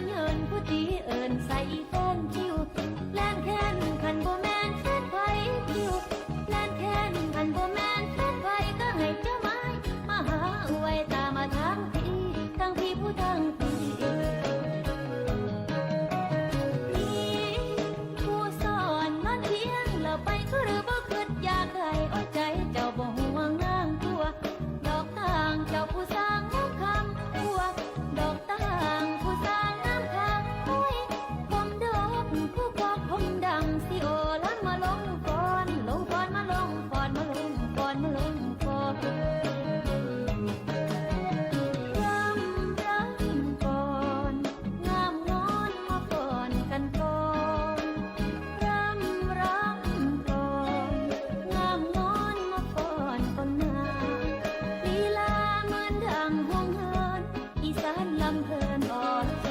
นเหินผู้ตีเอินใส่แฟนคิวแลนแค้นคันบ่แมนแฟนไฟคิวแลนแค้นคันบ่แมนแฟนไฟก็ให้เจ้าไม้มาหาอวยตามาทางพี่ทั้งพี่ผู้ทั้งพี่ผู้สอนมันเพียงเราไปคืหรือบ่ and on. And oh. on.